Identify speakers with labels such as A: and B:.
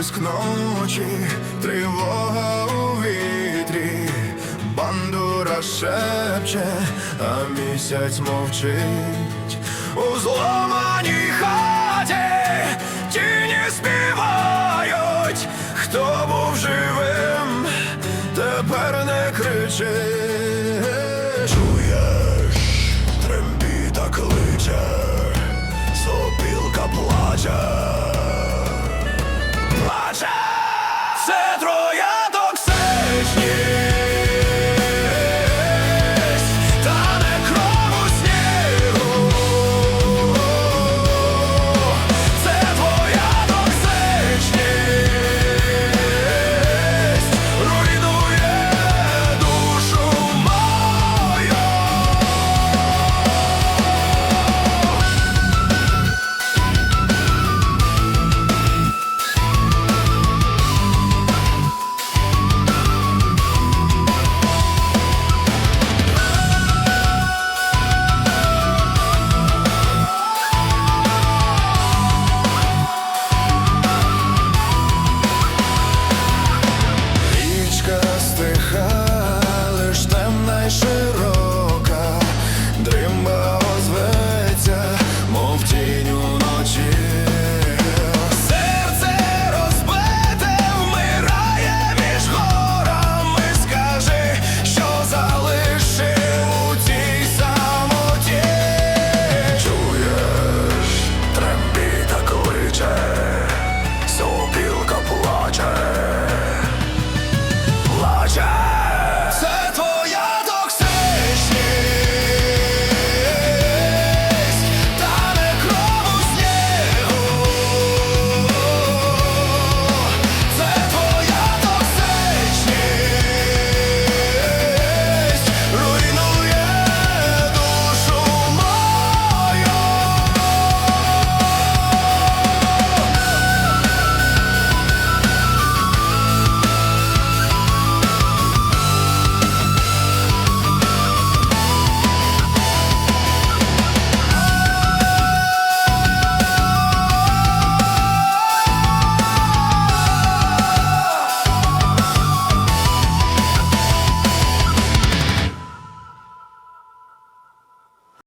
A: блиск ночі, тривога у вітрі, бандура шепче, а місяць мовчить у зломаній хаті тіні співають, хто був живим, тепер не кричить. Чуєш, трембіта кличе, сопілка плаче.